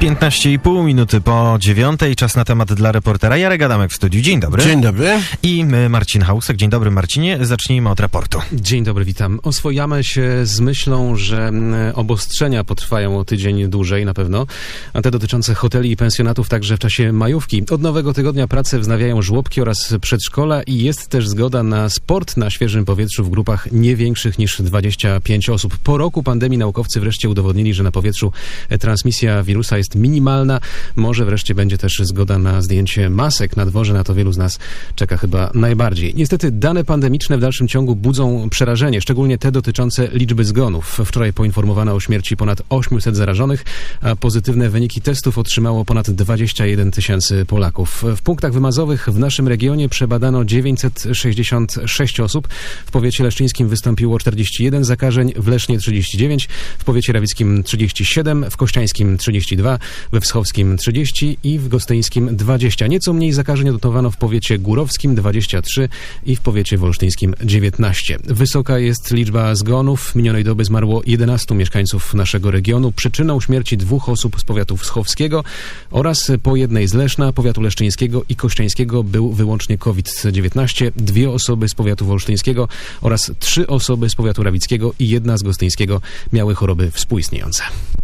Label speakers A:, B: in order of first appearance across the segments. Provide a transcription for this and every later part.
A: 15,5 minuty po dziewiątej, czas na temat dla reportera. Jarek Adamek w studiu. Dzień dobry.
B: Dzień dobry.
A: I Marcin Hausek. Dzień dobry Marcinie. Zacznijmy od raportu.
C: Dzień dobry, witam. Oswojamy się z myślą, że mm, obostrzenia potrwają o tydzień dłużej na pewno, a te dotyczące hoteli i pensjonatów także w czasie majówki. Od nowego tygodnia pracę wznawiają żłobki oraz przedszkola i jest też zgoda na sport na świeżym powietrzu w grupach nie większych niż 25 osób. Po roku pandemii naukowcy wreszcie udowodnili, że na powietrzu transmisja wirusa jest minimalna. Może wreszcie będzie też zgoda na zdjęcie masek na dworze. Na to wielu z nas czeka chyba najbardziej. Niestety dane pandemiczne w dalszym ciągu budzą przerażenie, szczególnie te dotyczące liczby zgonów. Wczoraj poinformowano o śmierci ponad 800 zarażonych, a pozytywne wyniki testów otrzymało ponad 21 tysięcy Polaków. W punktach wymazowych w naszym regionie przebadano 966 osób. W powiecie leszczyńskim wystąpiło 41 zakażeń, w Lesznie 39, w powiecie rawickim 37, w kościańskim 32, we wschowskim 30 i w gostyńskim 20. Nieco mniej zakażeń odnotowano w powiecie górowskim 23 i w powiecie wolsztyńskim 19. Wysoka jest liczba zgonów. Minionej doby zmarło 11 mieszkańców naszego regionu. Przyczyną śmierci dwóch osób z powiatu wschowskiego oraz po jednej z Leszna, powiatu leszczyńskiego i kościańskiego był wyłącznie COVID-19. Dwie osoby z powiatu wolsztyńskiego oraz trzy osoby z powiatu rawickiego i jedna z gostyńskiego miały choroby współistniejące.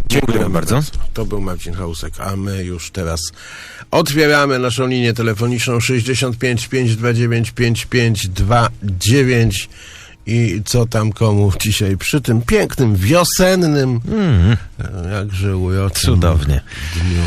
A: Dziękuję bardzo.
B: To był Marcin Hausek, a my już teraz otwieramy naszą linię telefoniczną 65 529 5529 i co tam komu dzisiaj przy tym pięknym, wiosennym,
A: Mm,
B: jakże uroczym
A: cudownie.
B: dniu.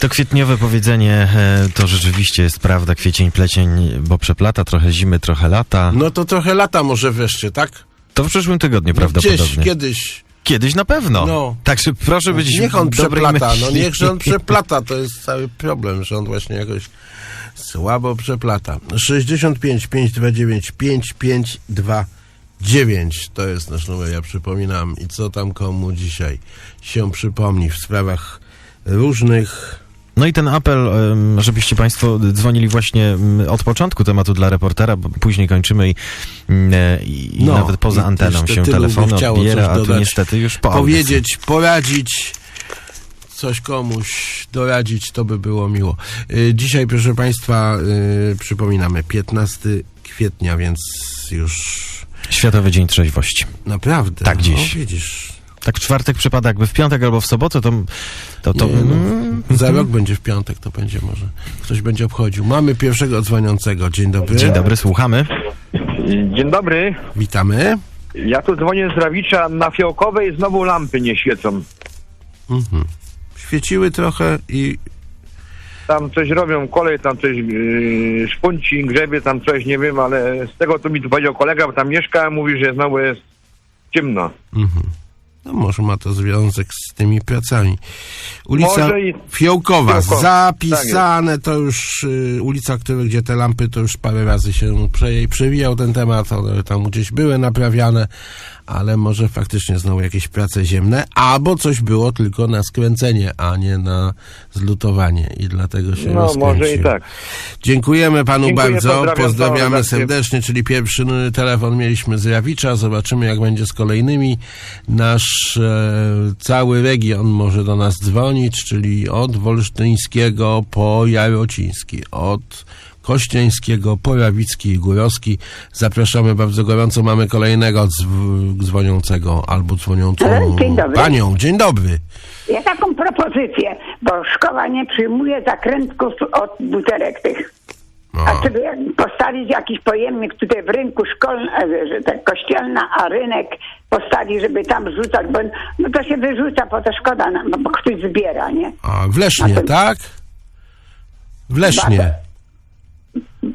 A: To kwietniowe powiedzenie e, to rzeczywiście jest prawda. Kwiecień, plecień, bo przeplata trochę zimy, trochę lata.
B: No to trochę lata może wreszcie, tak?
A: To w przyszłym tygodniu
B: No
A: prawdopodobnie.
B: Gdzieś, kiedyś.
A: Kiedyś na pewno.
B: No.
A: Także proszę być
B: Niech on przeplata, no
A: myśli.
B: niechże on przeplata, to jest cały problem, że on właśnie jakoś słabo przeplata. 65 529 5529 to jest nasz numer, ja przypominam. I co tam komu dzisiaj się przypomni w sprawach różnych.
A: No i ten apel, żebyście Państwo dzwonili właśnie od początku tematu dla reportera, bo później kończymy i, mm, e, i,
B: No,
A: nawet poza
B: i
A: anteną się
B: chciało
A: odbiera, a tu niestety już po audycji.
B: Powiedzieć, poradzić, coś komuś doradzić, to by było miło. Y, Dzisiaj, proszę Państwa, y, przypominamy 15 kwietnia, więc już
A: Światowy Dzień Trzeźwości.
B: naprawdę.
A: Tak dziś.
B: No, widzisz.
A: Tak w czwartek przypada jakby w piątek albo w sobotę, to... to, to
B: Nie, no.
A: mm,
B: Za rok będzie w piątek, to będzie może. Ktoś będzie obchodził. Mamy pierwszego dzwoniącego. Dzień dobry.
A: Dzień dobry, słuchamy.
D: Dzień dobry.
B: Witamy.
D: Ja tu dzwonię z Rawicza. Na Fiołkowej znowu lampy nie świecą.
B: Mhm. Świeciły trochę i
D: Tam coś robią, kolej tam coś yy, szpunci, grzebie, tam coś, nie wiem, ale z tego co mi tu powiedział kolega, bo tam mieszka, mówi, że znowu jest ciemno.
B: No może ma to związek z tymi pracami. Ulica
D: i-
B: Fiołkowa,
D: Fiołkowa,
B: zapisane to już y, ulica, który, gdzie te lampy to już parę razy się prze, przewijał ten temat, one tam gdzieś były naprawiane, ale może faktycznie znowu jakieś prace ziemne, albo coś było tylko na skręcenie, a nie na zlutowanie i dlatego się
D: No może i tak.
B: Dziękujemy panu
D: Dziękuję,
B: bardzo. Pozdrawiamy serdecznie, czyli pierwszy telefon mieliśmy z Rawicza. Zobaczymy, jak będzie z kolejnymi. Nasz e, cały region może do nas dzwonić, czyli od Wolsztyńskiego po Jarociński, od Kościeńskiego po Rawicki i Górowski. Zapraszamy bardzo gorąco. Mamy kolejnego dzw- dzwoniącego albo dzwoniącą
E: Halo, dzień dobry.
B: panią. Dzień dobry.
E: Ja taką propozycję, bo szkoła nie przyjmuje zakrętków od butelek tych.
B: No.
E: A żeby jak postawić jakiś pojemnik tutaj w rynku szkolnym, e, że tak kościelna, a rynek postawi, żeby tam rzucać, bo no to się wyrzuca, po to szkoda nam, bo ktoś zbiera, nie?
B: A w Lesznie, tak? W Lesznie.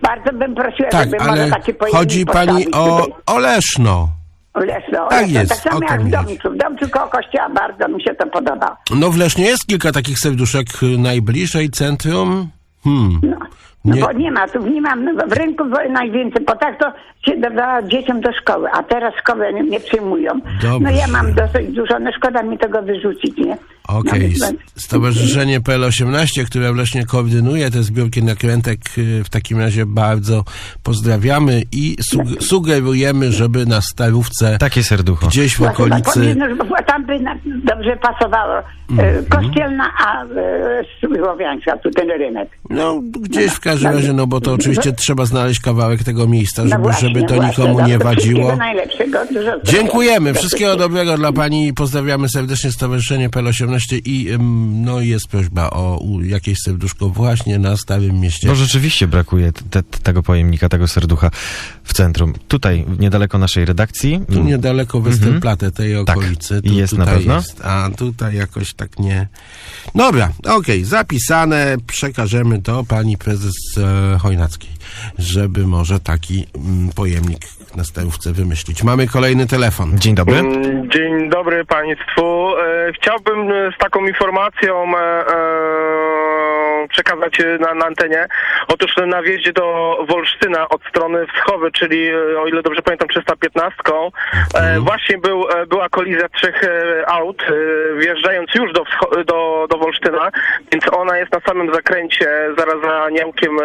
E: Bardzo bym prosiła,
B: Tak,
E: żeby
B: ale
E: taki
B: chodzi pani o, o Leszno.
E: Leszno.
B: Tak
E: Leszno.
B: jest,
E: Tak samo jak w. Domczu. W Domczu koło kościoła bardzo mi się to podoba.
B: No w Lesznie jest kilka takich serduszek najbliżej centrum. Hmm.
E: No. No
B: Nie-
E: bo nie ma, tu nie mam, no, w rynku najwięcej, bo tak to się dawała dzieciom do szkoły, a teraz szkoły nie, nie przyjmują.
B: Dobrze.
E: No ja mam dosyć dużo, no szkoda mi tego wyrzucić, nie?
B: Okej,
E: No,
B: S- Stowarzyszenie PL18, które właśnie koordynuje te zbiórki nakrętek, y, w takim razie bardzo pozdrawiamy i sug- sugerujemy, żeby na Starówce
A: Takie serducho.
B: gdzieś w
E: no,
B: okolicy...
E: żeby tam by dobrze pasowało e,
B: Mhm.
E: kościelna, a e, Słowiańska, tu ten rynek.
B: No, gdzieś w każdym
E: No,
B: razie, no bo to oczywiście trzeba znaleźć kawałek tego miejsca,
E: No
B: żeby, żeby to
E: właśnie,
B: nikomu nie wadziło. Dziękujemy, wszystkiego dobrego dla Pani i pozdrawiamy serdecznie Stowarzyszenie PL18 i no jest prośba o jakieś serduszko właśnie na Starym Mieście.
A: Bo rzeczywiście brakuje te, te, tego pojemnika, tego serducha w centrum. Tutaj, niedaleko naszej redakcji.
B: Tu niedaleko Westerplatte, tej
A: Mm. Tak,
B: okolicy. Tu,
A: jest na pewno.
B: Jest, a tutaj jakoś tak nie. Dobra, okej, zapisane, przekażemy to pani prezes e, Chojnackiej, żeby może taki mm, pojemnik na starówce wymyślić. Mamy kolejny telefon.
A: Dzień dobry.
F: Mm, Dzień dobry Państwu. E, Chciałbym z taką informacją e, e, przekazać e, na, na antenie. Otóż na wjeździe do Wolsztyna od strony wschowy, czyli e, o ile dobrze pamiętam 315, e, właśnie był, e, była kolizja trzech e, aut wjeżdżając już do, do, do Wolsztyna, więc ona jest na samym zakręcie zaraz za Niałkiem,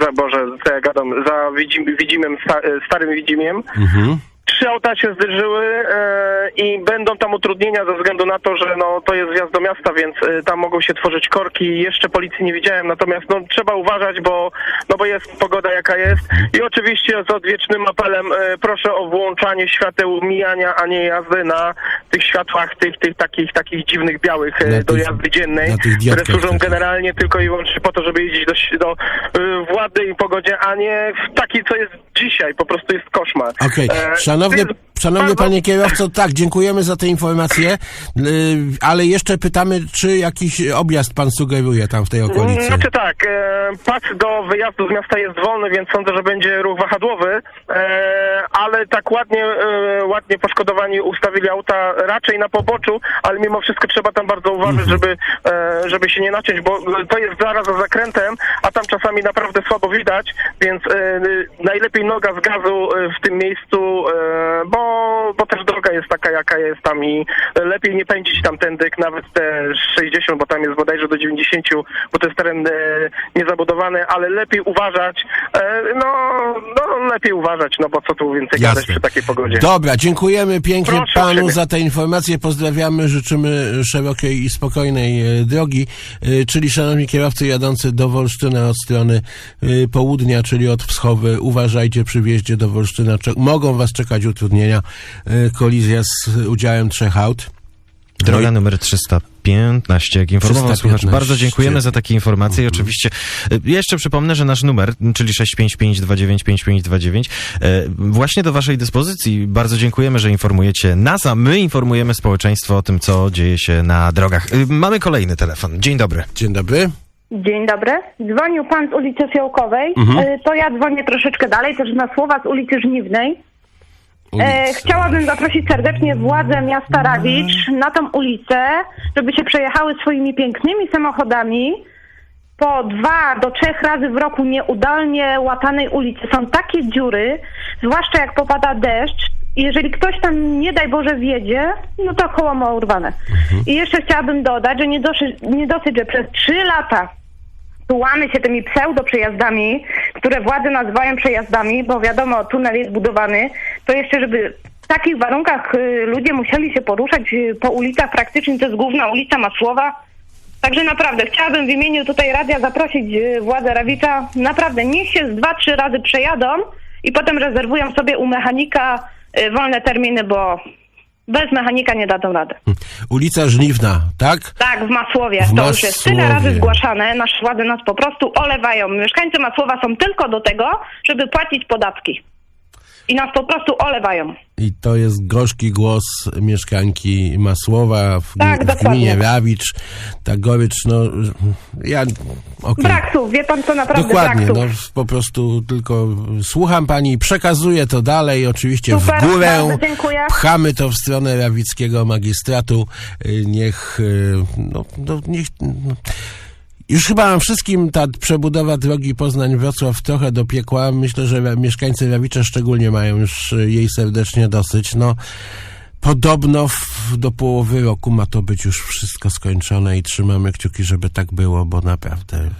F: za Boże, co ja gadam, za Widzim, Widzimiem, sta, Starym Widzimiem.
B: Mhm.
F: Trzy auta się zderzyły e, i będą tam utrudnienia ze względu na to, że no, to jest wjazd do miasta, więc e, tam mogą się tworzyć korki. Jeszcze policji nie widziałem, natomiast no, trzeba uważać, bo, no, bo jest pogoda jaka jest. I oczywiście z odwiecznym apelem e, proszę o włączanie świateł mijania, a nie jazdy na tych światłach, tych, tych takich, takich dziwnych białych
B: Na
F: do
B: tych-
F: jazdy dziennej, które służą generalnie tylko i wyłącznie po to, żeby jeździć do, do e, w ładnej pogodzie, a nie w takiej, co jest dzisiaj. Po prostu jest koszmar. E,
B: szanowny,
F: ty-
B: szanowny
F: bardzo-
B: panie kierowco, tak, dziękujemy za te informacje, y, ale jeszcze pytamy, czy jakiś objazd pan sugeruje tam w tej okolicy?
F: Znaczy tak, e, pas do wyjazdu z miasta jest wolny, więc sądzę, że będzie ruch wahadłowy, e, ale tak ładnie, e, ładnie poszkodowani ustawili auta raczej na poboczu, ale mimo wszystko trzeba tam bardzo uważać, żeby, e, żeby się nie naciąć, bo to jest zaraz za zakrętem, a tam czasami naprawdę słabo widać, więc najlepiej noga z gazu w tym miejscu, bo, bo też droga jest taka, jaka jest tam i lepiej nie pędzić tamtędy, nawet te 60, bo tam jest bodajże do 90, bo to jest teren e, niezabudowany, ale lepiej uważać, e, no, no lepiej uważać, no bo co tu więcej gadać przy takiej pogodzie.
B: Dobra, dziękujemy pięknie
F: Proszę
B: panu za te informacje, pozdrawiamy, życzymy szerokiej i spokojnej e, drogi, E, czyli szanowni kierowcy jadący do Wolsztyna od strony e, południa, czyli od wschowy, uważajcie przy wjeździe do Wolsztyna, mogą was czekać utrudnienia, E, kolizja z udziałem trzech aut.
A: Droga numer 315, jak informował
B: 315.
A: słuchacz. Bardzo dziękujemy za takie informacje i oczywiście y, jeszcze przypomnę, że nasz numer, czyli 655295529 y, właśnie do waszej dyspozycji. Bardzo dziękujemy, że informujecie nas, a my informujemy społeczeństwo o tym, co dzieje się na drogach. Mamy kolejny telefon. Dzień dobry.
B: Dzień dobry.
G: Dzień dobry. Dzwonił pan z ulicy Fiołkowej.
B: Mhm.
G: E, To ja dzwonię troszeczkę dalej, też na słowa z ulicy Żniwnej. E, chciałabym zaprosić serdecznie władze miasta Rawicz na tą ulicę, żeby się przejechały swoimi pięknymi samochodami po dwa do trzech razy w roku nieudolnie łatanej ulicy. Są takie dziury, zwłaszcza jak popada deszcz. i Jeżeli ktoś tam, nie daj Boże, wjedzie, no to koło ma urwane. I jeszcze chciałabym dodać, że nie dosyć, nie dosyć, że przez trzy lata tułamy się tymi pseudo-przejazdami, które władze nazywają przejazdami, bo wiadomo, tunel jest budowany, to jeszcze, żeby w takich warunkach y, ludzie musieli się poruszać y, po ulicach, praktycznie to jest główna ulica Masłowa. Także naprawdę chciałabym w imieniu tutaj radia zaprosić y, władze Rawicza, naprawdę niech się z dwa, trzy razy przejadą i potem rezerwują sobie u mechanika wolne terminy, bo bez mechanika nie dadzą rady.
B: Ulica Żniwna, tak?
G: Tak, w Masłowie.
B: W
G: to już jest tyle
B: Masłowie.
G: razy zgłaszane. Nasze władze nas po prostu olewają. Mieszkańcy Masłowa są tylko do tego, żeby płacić podatki. I nas po prostu olewają.
B: I to jest gorzki głos mieszkanki Masłowa w,
G: Tak,
B: w gminie Rawicz. Ta gorycz, no ja... okej.
G: Brak słów, wie pan co naprawdę
B: Dokładnie, no po prostu tylko słucham pani, przekazuję to dalej, oczywiście
G: Super,
B: w górę. Pchamy to w stronę rawickiego magistratu. Y, Niech, y, no, no niech... No. Już chyba nam wszystkim ta przebudowa drogi Poznań-Wrocław trochę dopiekła. Myślę, że mieszkańcy Rawicza szczególnie mają już jej serdecznie dosyć. No, podobno w, do połowy roku ma to być już wszystko skończone i trzymamy kciuki, żeby tak było, bo naprawdę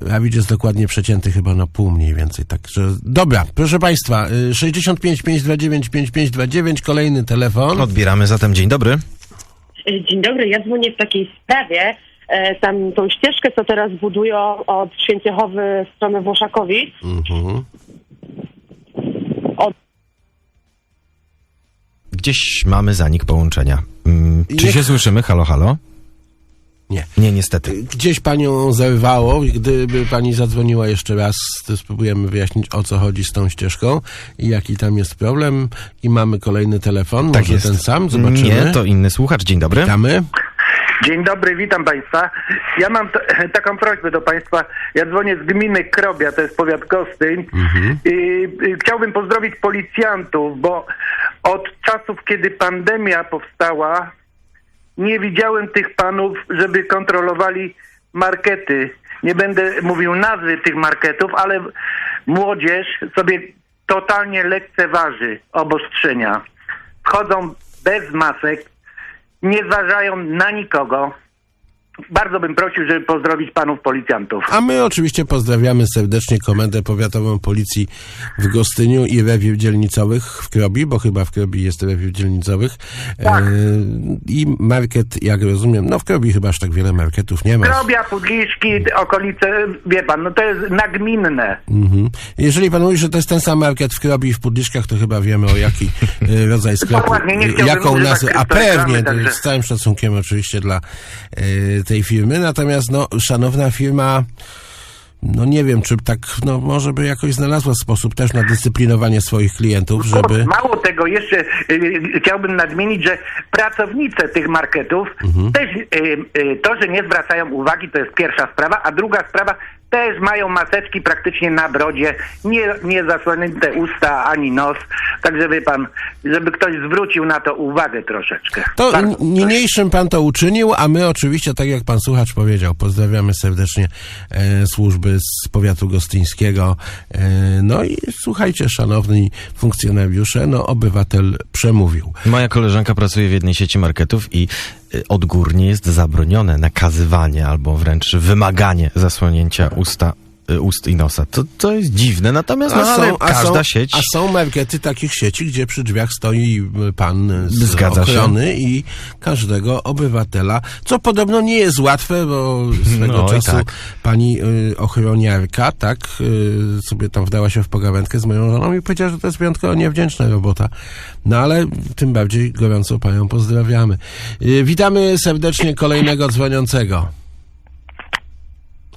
B: Rawicz jest dokładnie przecięty chyba na pół mniej więcej. Także dobra, proszę Państwa, y, 65 529 5529, kolejny telefon.
A: Odbieramy zatem dzień dobry.
H: Dzień dobry, ja dzwonię w takiej sprawie. E, tam tą ścieżkę, co teraz budują od Święciechowy w stronę Włoszakowic.
B: Mhm.
H: Od
A: Gdzieś mamy zanik połączenia. Mm, czy się słyszymy? Halo, halo?
B: Nie.
A: Nie, niestety.
B: Gdzieś panią zerwało. Gdyby pani zadzwoniła jeszcze raz, to spróbujemy wyjaśnić, o co chodzi z tą ścieżką i jaki tam jest problem. I mamy kolejny telefon,
A: Tak
B: może
A: jest.
B: ten sam, zobaczymy.
A: Nie, to inny słuchacz. Dzień dobry.
B: Witamy.
I: Dzień dobry, witam Państwa. Ja mam taką prośbę do Państwa. Ja dzwonię z gminy Krobia, to jest powiat Gostyń. I, i chciałbym pozdrowić policjantów, bo od czasów, kiedy pandemia powstała, nie widziałem tych panów, żeby kontrolowali markety. Nie będę mówił nazwy tych marketów, ale młodzież sobie totalnie lekceważy obostrzenia. Wchodzą bez masek, nie zważają na nikogo. Bardzo bym prosił, żeby pozdrowić panów policjantów.
B: A my oczywiście pozdrawiamy serdecznie Komendę Powiatową Policji w Gostyniu i rewiw dzielnicowych w Krobi, bo chyba w Krobi jest rewiw dzielnicowych.
I: Tak.
B: E, I market, jak rozumiem, no w Krobi chyba aż tak wiele marketów nie ma.
I: Krobia, Pudliszki, okolice, wie pan, no to jest nagminne.
B: Mhm. Jeżeli pan mówi, że to jest ten sam market w Krobi i w Pudliszkach, to chyba wiemy o jaki e, rodzaj sklepu,
I: Dokładnie, nie
B: e, jaką nazwę, a pewnie, z całym szacunkiem oczywiście dla e, tej firmy, natomiast no, szanowna firma no nie wiem, czy tak, no może by jakoś znalazła sposób też na dyscyplinowanie swoich klientów, żeby...
I: Mało tego, jeszcze y, chciałbym nadmienić, że pracownice tych marketów też y, y, to, że nie zwracają uwagi, to jest pierwsza sprawa, a druga sprawa, też mają maseczki praktycznie na brodzie, nie, nie zasłonięte usta ani nos, także wie pan, żeby ktoś zwrócił na to uwagę troszeczkę.
B: To niniejszym pan to uczynił, a my oczywiście, tak jak pan słuchacz powiedział, pozdrawiamy serdecznie e, służby z powiatu gostyńskiego. E, no i słuchajcie, szanowni funkcjonariusze, no obywatel przemówił.
A: Moja koleżanka pracuje w jednej sieci marketów i odgórnie jest zabronione nakazywanie albo wręcz wymaganie zasłonięcia usta, y, ust i nosa. To, to jest dziwne, natomiast no, ale każda
B: są,
A: sieć...
B: a są markety takich sieci, gdzie przy drzwiach stoi y, pan z
A: Zgadza się.
B: ochrony i każdego obywatela, co podobno nie jest łatwe, bo swego
A: No
B: czasu
A: tak.
B: pani y, ochroniarka, tak, y, sobie tam wdała się w pogawędkę z moją żoną i powiedziała, że to jest wyjątkowo niewdzięczna robota. No ale tym bardziej gorąco panią pozdrawiamy. Y, witamy serdecznie kolejnego dzwoniącego.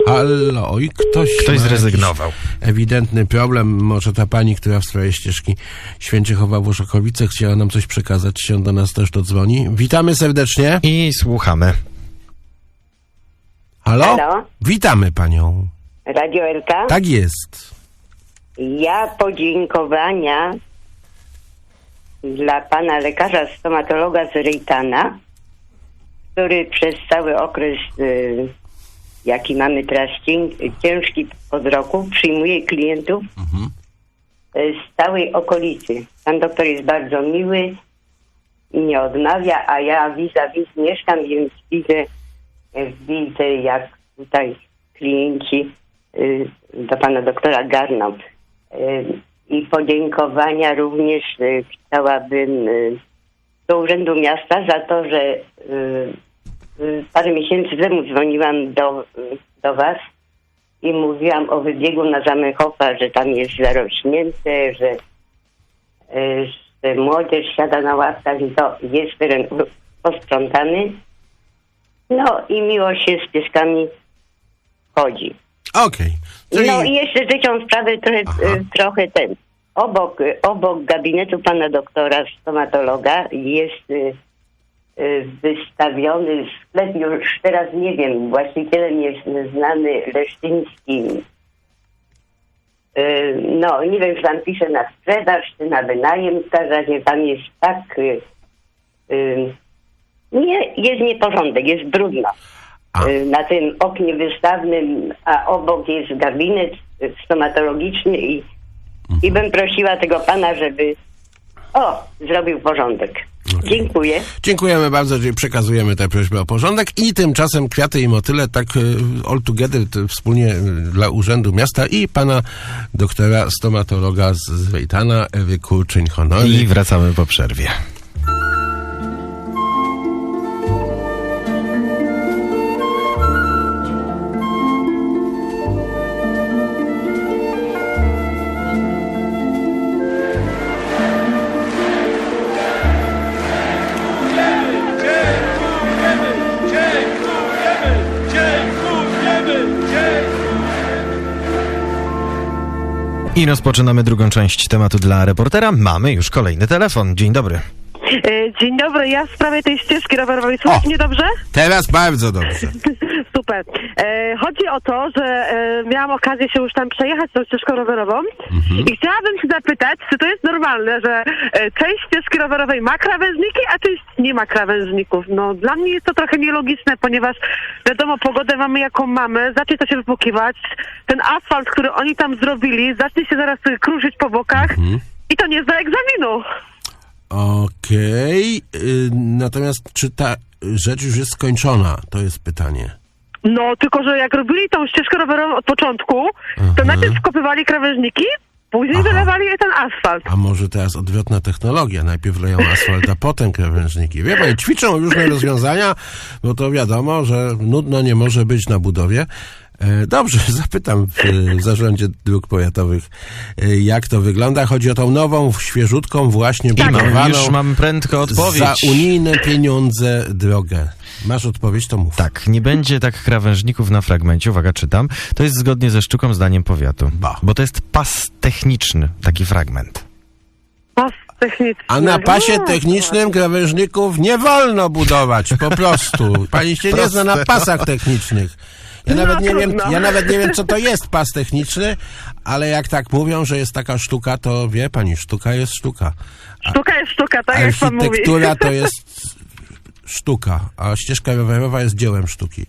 B: Halo, oj, ktoś,
A: Ktoś zrezygnował.
B: ewidentny problem. Może ta pani, która w sprawie ścieżki Święciechowa Włoszakowice chciała nam coś przekazać, się do nas też dodzwoni. Witamy serdecznie.
A: I słuchamy.
B: Halo?
J: Halo?
B: Witamy panią.
J: Radio Elka?
B: Tak jest.
J: Ja podziękowania dla pana lekarza stomatologa z Rejtana, który przez cały okres, y, jaki mamy teraz ciężki od roku, przyjmuje klientów y, z całej okolicy. Pan doktor jest bardzo miły i nie odmawia, a ja vis-a-vis mieszkam, więc widzę, y, widzę jak tutaj klienci y, do pana doktora garną. I podziękowania również chciałabym do Urzędu Miasta za to, że parę miesięcy temu dzwoniłam do, y, do was i mówiłam o wybiegu na Zamenhofa, że tam jest zarośnięte, że, y, że młodzież siada na ławkach i to jest teren posprzątany. No i miło się z pieskami chodzi.
B: Okej. Czyli
J: No i jeszcze trzecią sprawę trochę, y, trochę ten. obok, obok gabinetu pana doktora stomatologa jest y, y, wystawiony sklep, już teraz nie wiem, właścicielem jest znany Leszczyński. Y, no, nie wiem, czy tam pisze na sprzedaż, czy na wynajem, w każdym razie tam jest tak... Y, y, nie, jest nieporządek, jest brudno.
B: A.
J: Y, Na tym oknie wystawnym, a obok jest gabinet y, stomatologiczny i, i bym prosiła tego pana, żeby o, zrobił porządek. Dziękuję.
B: Dziękujemy bardzo, że przekazujemy tę prośbę o porządek i tymczasem kwiaty i motyle tak e, all together to wspólnie e, dla Urzędu Miasta i pana doktora stomatologa z, Wejtana, Ewy Kurczyń-Honory.
A: I wracamy po przerwie. I rozpoczynamy drugą część tematu dla reportera. Mamy już kolejny telefon. Dzień dobry.
K: E, Dzień dobry, ja w sprawie tej ścieżki rowerowej.
B: O.
K: mnie dobrze?
B: Teraz bardzo dobrze.
K: Super. E, chodzi o to, że e, miałam okazję się już tam przejechać tą ścieżką rowerową i chciałabym się zapytać, czy to jest normalne, że e, część ścieżki rowerowej ma krawężniki, a część nie ma krawężników. No dla mnie jest to trochę nielogiczne, ponieważ wiadomo, pogodę mamy jaką mamy, zacznie to się wypłukiwać. Ten asfalt, który oni tam zrobili, zacznie się zaraz kruszyć po bokach i to nie zda egzaminu.
B: Okej, y, natomiast czy ta rzecz już jest skończona? To jest pytanie.
K: No, tylko że jak robili tą ścieżkę rowerową od początku, to najpierw wkopywali krawężniki, później
B: Aha.
K: wylewali ten asfalt.
B: A może teraz odwrotna technologia? Najpierw leją asfalt, a potem krawężniki. Wie pani, ćwiczą różne rozwiązania, bo to wiadomo, że nudno nie może być na budowie. E, Dobrze, zapytam w zarządzie dróg powiatowych, e, jak to wygląda. Chodzi o tą nową, świeżutką, właśnie
A: mam,
B: budowaną
A: już mam prędko odpowiedź.
B: za unijne pieniądze drogę. Masz odpowiedź, to mów.
A: Tak, nie będzie tak krawężników na fragmencie, uwaga, czytam. To jest zgodnie ze sztuką zdaniem powiatu.
B: Ba.
A: Bo to jest pas techniczny, taki fragment.
K: Pas techniczny.
B: A na pasie technicznym krawężników nie wolno budować, po prostu. Pani się nie zna na pasach technicznych. Ja
K: No,
B: nawet, nie wiem, ja nawet nie wiem, co to jest pas techniczny, ale jak tak mówią, że jest taka sztuka, to wie pani, sztuka jest sztuka.
K: Sztuka jest sztuka, tak jak pan mówi.
B: Architektura to jest sztuka, a ścieżka rowerowa jest dziełem sztuki.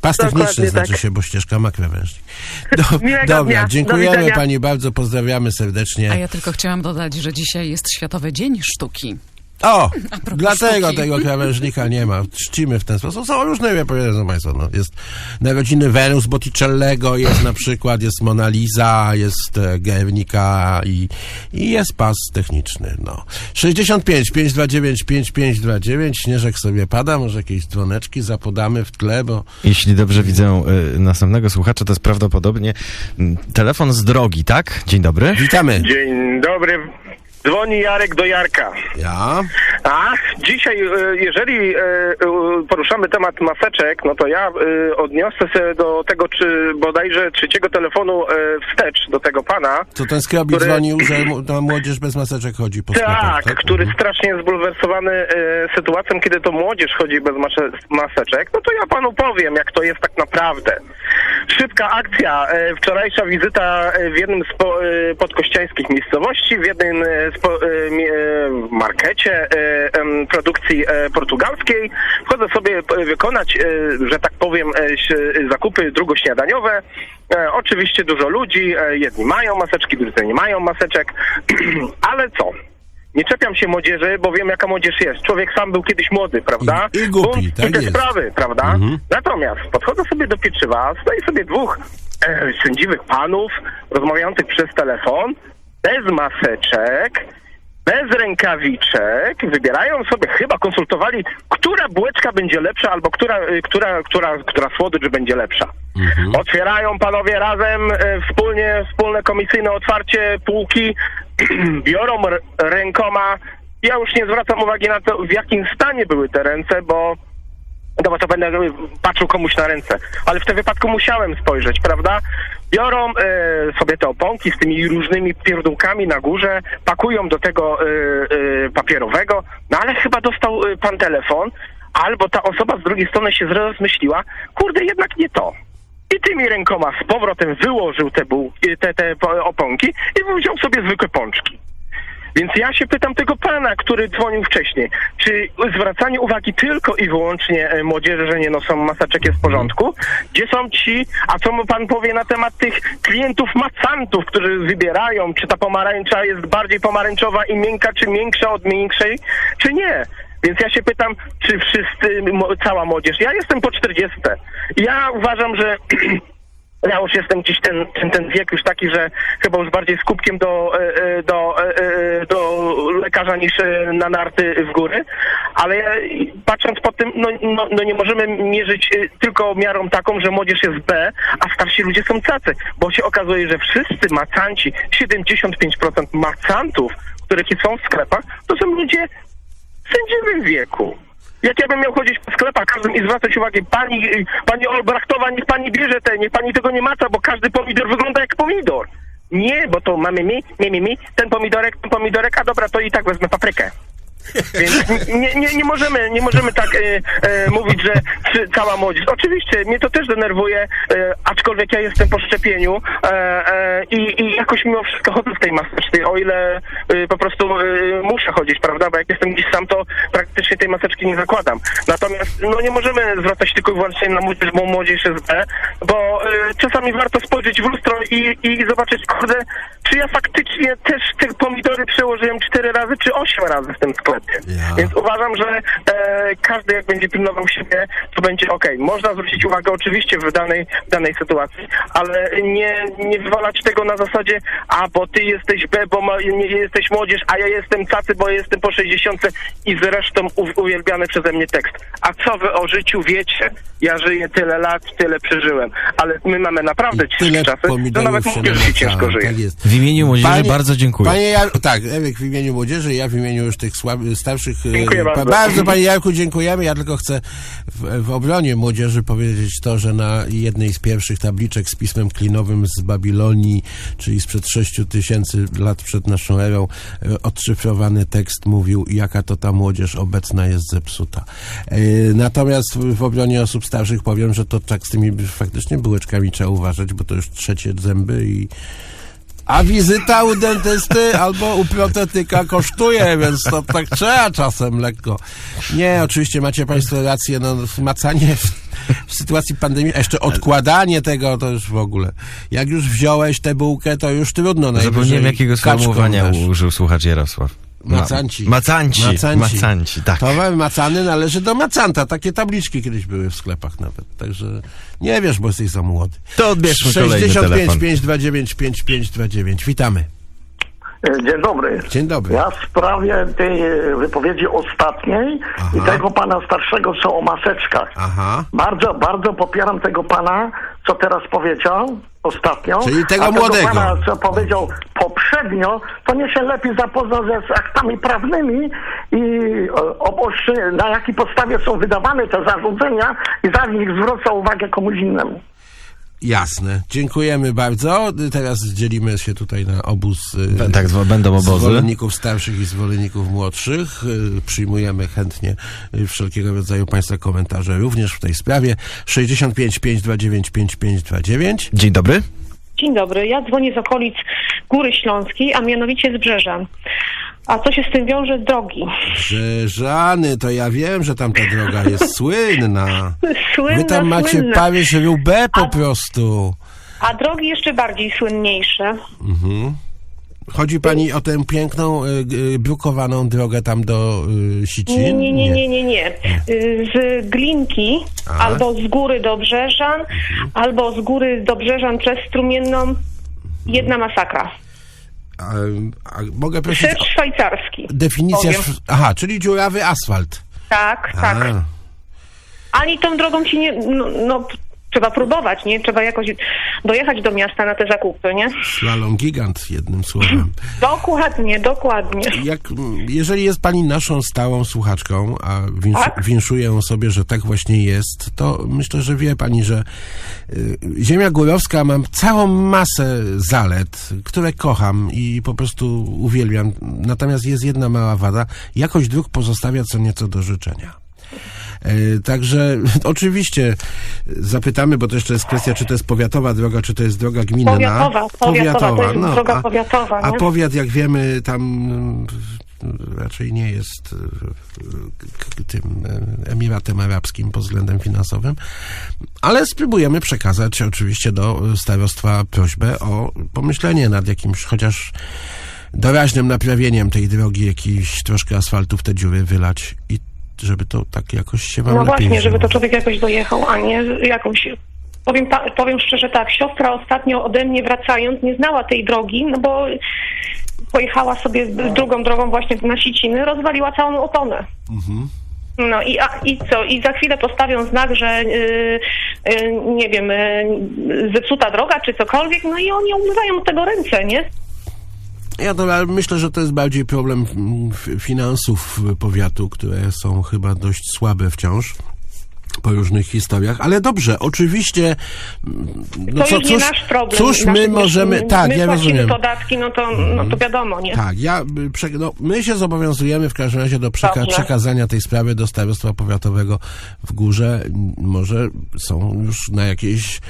B: Pas
K: Dokładnie
B: techniczny znaczy
K: tak.
B: się, bo ścieżka ma krawężnik. Do, dobra,
K: dnia. Do
B: dziękujemy
K: widzenia.
B: pani bardzo, pozdrawiamy serdecznie.
L: A ja tylko chciałam dodać, że dzisiaj jest Światowy Dzień Sztuki.
B: O, dlatego
L: sztuki.
B: tego krawężnika nie ma. Czcimy w ten sposób. Są różne, wie powiedzą państwo, no. Jest narodziny Wenus Botticellego, jest na przykład, jest Mona Lisa, jest e, Guernica i, i jest pas techniczny, no. 65 529 5529, śnieżek sobie pada, może jakieś dzwoneczki zapodamy w tle, bo
A: Jeśli dobrze widzę y, następnego słuchacza, to jest prawdopodobnie telefon z drogi, tak? Dzień dobry.
B: witamy.
F: Dzień dobry. Dzwoni Jarek do Jarka.
B: Ja?
F: A dzisiaj, e, jeżeli e, e, poruszamy temat maseczek, no to ja odniosę się do tego, czy bodajże trzeciego telefonu wstecz do tego pana.
B: To ten skrobik
F: Który-
B: dzwonił, że ta młodzież bez maseczek chodzi po sklepach,
F: Tak, który
B: Mhm.
F: strasznie jest zbulwersowany sytuacją, kiedy to młodzież chodzi bez maseczek. No to ja panu powiem, jak to jest tak naprawdę. Szybka akcja. E, wczorajsza wizyta e, w jednym z po, e, podkościańskich miejscowości, w jednym z po, markecie produkcji portugalskiej. Wchodzę sobie wykonać, że tak powiem, zakupy drugośniadaniowe. Oczywiście dużo ludzi, jedni mają maseczki, drudzy nie mają maseczek, ale co? Nie czepiam się młodzieży, bo wiem jaka młodzież jest. Człowiek sam był kiedyś młody, prawda?
B: I- i głupi, tak
F: i te
B: jest.
F: sprawy, prawda?
B: Mhm.
F: Natomiast podchodzę sobie do pieczywa, stoi sobie dwóch e, sędziwych panów rozmawiających przez telefon, bez maseczek, bez rękawiczek, wybierają sobie, chyba konsultowali, która bułeczka będzie lepsza, albo która, y, która, która, która słodycz będzie lepsza. Otwierają panowie razem e, wspólnie, wspólne komisyjne otwarcie półki, biorą rękoma. Ja już nie zwracam uwagi na to, w jakim stanie były te ręce, bo no bo to będę patrzył komuś na ręce. Ale w tym wypadku musiałem spojrzeć, prawda? Biorą e, sobie te oponki z tymi różnymi pierdółkami na górze, pakują do tego e, e, papierowego, no ale chyba dostał e, pan telefon, albo ta osoba z drugiej strony się rozmyśliła, kurde, jednak nie to. I tymi rękoma z powrotem wyłożył te, bułki, te, te po- oponki i wziął sobie zwykłe pączki. Więc ja się pytam tego pana, który dzwonił wcześniej, czy zwracanie uwagi tylko i wyłącznie e, młodzieży, że nie noszą maseczek jest w porządku? Gdzie są ci, a co mu pan powie na temat tych klientów macantów, którzy wybierają, czy ta pomarańcza jest bardziej pomarańczowa i miękka, czy miększa od miększej, czy nie? Więc ja się pytam, czy wszyscy, cała młodzież, ja jestem po 40. Ja uważam, że ja już jestem gdzieś ten, ten, ten wiek już taki, że chyba już bardziej z kubkiem do, e, e, do, e, do lekarza niż na narty w góry, ale patrząc po tym, no, no, no nie możemy mierzyć tylko miarą taką, że młodzież jest B, a starsi ludzie są cacy, bo się okazuje, że wszyscy macanci, 75% macantów, których są w sklepach, to są ludzie sędziwym wieku. Jak ja bym miał chodzić po sklepach każdym i zwracać uwagę, pani, y, pani Olbrachtowa, niech pani bierze te, niech pani tego nie maca, bo każdy pomidor wygląda jak pomidor. Nie, bo to mamy mi, mi, mi, mi, ten pomidorek, ten pomidorek, a dobra, to i tak wezmę paprykę. Więc nie, nie, nie możemy, nie możemy tak e, e, mówić, że cała młodzież. Oczywiście mnie to też denerwuje, e, aczkolwiek ja jestem po szczepieniu e, e, i, i jakoś mimo wszystko chodzę w tej maseczce, o ile e, po prostu muszę chodzić, prawda? Bo jak jestem gdzieś sam, to praktycznie tej maseczki nie zakładam. Natomiast no nie możemy zwracać tylko i wyłącznie na młodzież, bo młodzież jest B, bo czasami warto spojrzeć w lustro i, i zobaczyć, kurde, czy ja faktycznie też te pomidory przełożyłem cztery razy, czy osiem razy w tym sklepie. Więc uważam, że e, każdy jak będzie pilnował siebie, to będzie ok. Można zwrócić uwagę oczywiście w danej, w danej sytuacji, ale nie, nie wywalać tego na zasadzie, a bo ty jesteś B, bo ma, nie jesteś młodzież, a ja jestem cacy, bo jestem po 60 i zresztą u, uwielbiany przeze mnie tekst. A co wy o życiu wiecie? Ja żyję tyle lat, tyle przeżyłem, ale my mamy naprawdę ciężkie
B: Tyle
F: czasy, to nawet że się ciężko
B: namacałem,
F: żyje.
B: tak jest.
A: W imieniu młodzieży
B: Panie-
A: bardzo dziękuję.
B: Panie Jar... Tak, Ewek w imieniu młodzieży, ja w imieniu już tych słab... starszych... e,
F: Dziękuję bardzo.
B: Bardzo Panie Jarku dziękujemy. Ja tylko chcę w, w obronie młodzieży powiedzieć to, że na jednej z pierwszych tabliczek z pismem klinowym z Babilonii, czyli sprzed 6 tysięcy lat przed naszą erą, e, odszyfrowany tekst mówił, jaka to ta młodzież obecna jest zepsuta. E, Natomiast w w obronie osób starszych powiem, że to tak z tymi faktycznie bułeczkami trzeba uważać, bo to już trzecie zęby i a wizyta u dentysty albo u protetyka kosztuje, więc to tak trzeba czasem lekko. Nie, oczywiście macie Państwo rację, no macanie w, w sytuacji pandemii, a jeszcze odkładanie tego to już w ogóle. Jak już wziąłeś tę bułkę, to już trudno
A: Zapomniałem jakiego sformułowania użył słuchacz Jarosław. Ma-
B: Macanci.
A: Macanci. Macanci, tak.
B: Towar macany należy do macanta. Takie tabliczki kiedyś były w sklepach nawet. Także nie wiesz, bo jesteś za młody.
A: To odbierzmy kolejny
B: 65
A: telefon.
B: 529 5529. Witamy.
M: Dzień dobry.
B: Dzień dobry.
M: Ja w sprawie tej e, wypowiedzi ostatniej i tego pana starszego, co o maseczkach.
B: Aha.
M: Bardzo, bardzo popieram tego pana, co teraz powiedział ostatnio.
B: Czyli tego
M: A
B: młodego.
M: pana, co powiedział poprzednio, to nie się lepiej zapoznał ze z aktami prawnymi i e, oboż- na jakiej podstawie są wydawane te zarządzenia i za nich zwraca uwagę komuś innemu.
B: Jasne. Dziękujemy bardzo. Teraz dzielimy się tutaj na obóz. y,
A: Tak, będą obozy.
B: Zwolenników starszych i zwolenników młodszych. Y, Przyjmujemy chętnie y, wszelkiego rodzaju Państwa komentarze również w tej sprawie. 65 529 5529.
A: Dzień dobry.
G: Dzień dobry, ja dzwonię z okolic Góry Śląskiej, a mianowicie z Brzeża. A co się z tym wiąże? Drogi.
B: Żany, to ja wiem, że tam ta droga jest słynna.
G: Słynna,
B: Wy tam macie
G: słynna.
B: Paryż Roubaix po prostu.
G: A drogi jeszcze bardziej słynniejsze.
B: Mhm. Chodzi pani o tę piękną, y, y, brukowaną drogę tam do y, Sicin?
G: Nie, nie, nie, nie, nie, nie. Y, Z Glinki,
B: A.
G: albo z góry do Brzeżan, albo z góry do Brzeżan przez Strumienną. Jedna masakra.
B: A, a mogę prosić
G: Ser szwajcarski.
B: o definicję...
G: powiem.
B: Aha, czyli dziurawy asfalt.
G: Tak, tak.
B: A,
G: Ani tą drogą ci nie... No, no, trzeba próbować, nie? Trzeba jakoś dojechać do miasta na te zakupy, nie?
B: Slalom gigant, jednym słowem.
G: Dokładnie, dokładnie.
B: Jak, jeżeli jest pani naszą stałą słuchaczką, a winszu,
G: Tak.
B: winszuję sobie, że tak właśnie jest, to myślę, że wie pani, że y, Ziemia Górowska ma całą masę zalet, które kocham i po prostu uwielbiam. Natomiast jest jedna mała wada. Jakość dróg pozostawia co nieco do życzenia. E, Także oczywiście zapytamy, bo to jeszcze jest kwestia, czy to jest powiatowa droga, czy to jest droga gminna.
G: Powiatowa, powiatowa, to jest droga
B: a,
G: powiatowa,
B: A
G: nie?
B: powiat, jak wiemy, tam mm, raczej nie jest e, tym e, Emiratem Arabskim pod względem finansowym, ale spróbujemy przekazać oczywiście do starostwa prośbę o pomyślenie nad jakimś chociaż doraźnym naprawieniem tej drogi, jakiś troszkę asfaltu w te dziury wylać i żeby to tak jakoś się wam
G: No
B: lepiej
G: właśnie, żeby
B: żyło.
G: to człowiek jakoś dojechał, a nie jakąś... Powiem, ta, powiem szczerze tak, siostra ostatnio ode mnie wracając nie znała tej drogi, no bo pojechała sobie drugą drogą właśnie na Siciny, rozwaliła całą oponę.
B: Mhm.
G: No i, a, i co? I za chwilę postawią znak, że y, y, nie wiem, y, zepsuta droga czy cokolwiek, no i oni umywają od tego ręce, nie?
B: Ja to myślę, że to jest bardziej problem mm, finansów powiatu, które są chyba dość słabe wciąż po różnych historiach, ale dobrze, oczywiście mm, no
G: to
B: co,
G: już nie
B: cóż,
G: nasz problem.
B: cóż
G: Nasz-
B: my możemy,
G: my,
B: tak,
G: my
B: ja rozumiem.
G: podatki, no to, no to wiadomo, nie?
B: Tak, ja, y, no, my się zobowiązujemy w każdym razie do przeka- przekazania tej sprawy do starostwa powiatowego w górze. Może są już na jakieś,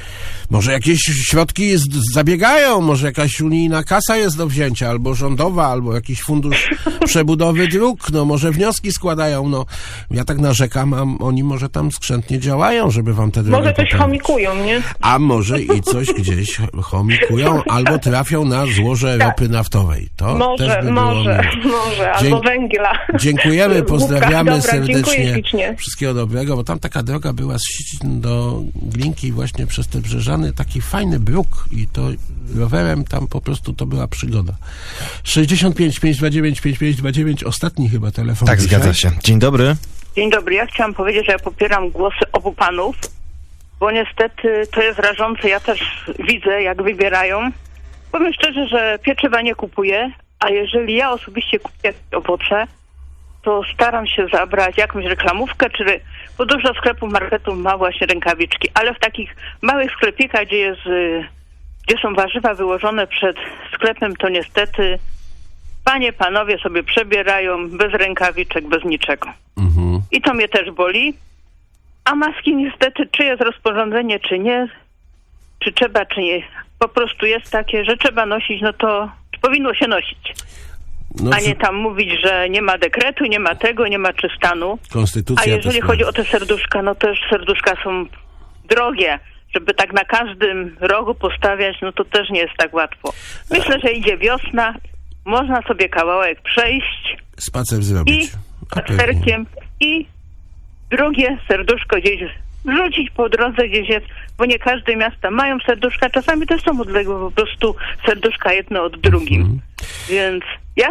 B: może jakieś środki z, zabiegają, może jakaś unijna kasa jest do wzięcia, albo rządowa, albo jakiś fundusz przebudowy dróg, no może wnioski składają, no ja tak narzekam, a oni może tam skrzętnie działają, żeby wam te drogi
G: Może coś
B: poprawić.
G: chomikują, nie?
B: A może i coś gdzieś chomikują, albo trafią na złoże ropy naftowej. To też
G: Może,
B: by
G: może, może,
B: Dzięk-
G: albo węgla.
B: Dziękujemy, pozdrawiamy
G: Dobra,
B: serdecznie. Wszystkiego dobrego, bo tam taka droga była z Siecin do Glinki właśnie przez te Brzeżany, taki fajny bruk i to rowerem tam po prostu to była przygoda. 65 529 5529, ostatni chyba telefon
A: Tak,
B: dzisiaj.
A: zgadza się. Dzień dobry.
N: Dzień dobry. Ja chciałam powiedzieć, że ja popieram głosy obu panów, bo niestety to jest rażące. Ja też widzę, jak wybierają. Powiem szczerze, że pieczywa nie kupuję, a jeżeli ja osobiście kupię owoce, to staram się zabrać jakąś reklamówkę, czy bo dużo sklepów, marketów ma właśnie rękawiczki, ale w takich małych sklepikach, gdzie jest, y, gdzie są warzywa wyłożone przed sklepem, to niestety panie, panowie sobie przebierają bez rękawiczek, bez niczego.
B: Mhm.
N: I to mnie też boli. A maski niestety, czy jest rozporządzenie, czy nie, czy trzeba, czy nie, po prostu jest takie, że trzeba nosić, no to powinno się nosić.
B: No,
N: a nie tam mówić, że nie ma dekretu, nie ma tego, nie ma czy stanu.
B: Konstytucja
N: A jeżeli chodzi o te serduszka, no też serduszka są drogie. Żeby tak na każdym rogu postawiać, no to też nie jest tak łatwo. Myślę, że idzie wiosna, można sobie kawałek przejść
B: spacer
N: i
B: zrobić. Pewnie.
N: spacerkiem i drugie serduszko gdzieś wrzucić po drodze gdzieś jest, bo nie każde miasta mają serduszka, czasami też są odległe po prostu serduszka jedno od drugim.
B: Mhm.
N: Więc ja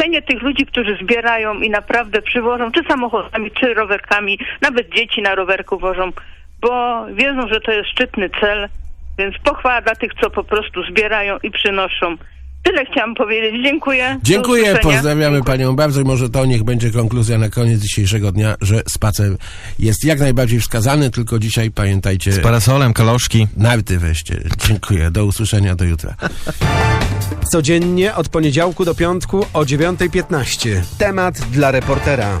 N: cenię tych ludzi, którzy zbierają i naprawdę przywożą, czy samochodami, czy rowerkami, nawet dzieci na rowerku wożą, bo wiedzą, że to jest szczytny cel, więc pochwała dla tych, co po prostu zbierają i przynoszą. Tyle chciałam powiedzieć. Dziękuję.
B: Dziękuję, pozdrawiamy panią bardzo i może to niech będzie konkluzja na koniec dzisiejszego dnia, że spacer jest jak najbardziej wskazany, tylko dzisiaj pamiętajcie...
A: Z parasolem, kaloszki.
B: Narty weźcie. Dziękuję, do usłyszenia, do jutra.
O: Codziennie od poniedziałku do piątku o 9.15. Temat dla reportera.